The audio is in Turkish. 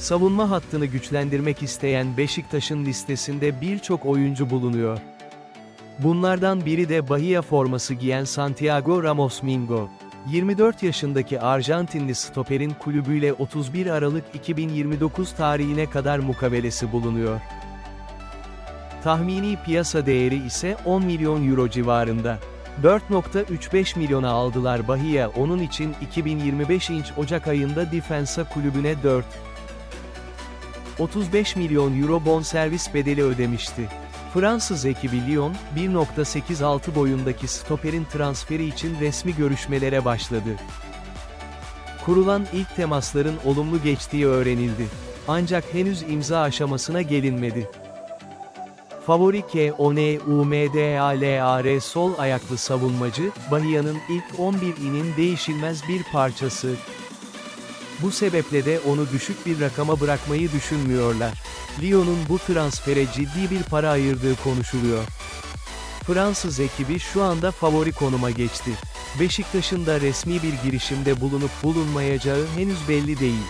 Savunma hattını güçlendirmek isteyen Beşiktaş'ın listesinde birçok oyuncu bulunuyor. Bunlardan biri de Bahia forması giyen Santiago Ramos Mingo. 24 yaşındaki Arjantinli stoperin kulübüyle 31 Aralık 2029 tarihine kadar mukavelesi bulunuyor. Tahmini piyasa değeri ise 10 milyon euro civarında. 4.35 milyona aldılar Bahia onun için 2025 inç Ocak ayında Defensa kulübüne 4. 35 milyon euro bonservis bedeli ödemişti. Fransız ekibi Lyon, 1.86 boyundaki stoperin transferi için resmi görüşmelere başladı. Kurulan ilk temasların olumlu geçtiği öğrenildi. Ancak henüz imza aşamasına gelinmedi. Favori KONUMDALAR sol ayaklı savunmacı, Bahia'nın ilk 11'inin değişilmez bir parçası. Bu sebeple de onu düşük bir rakama bırakmayı düşünmüyorlar. Lyon'un bu transfere ciddi bir para ayırdığı konuşuluyor. Fransız ekibi şu anda favori konuma geçti. Beşiktaş'ın da resmi bir girişimde bulunup bulunmayacağı henüz belli değil.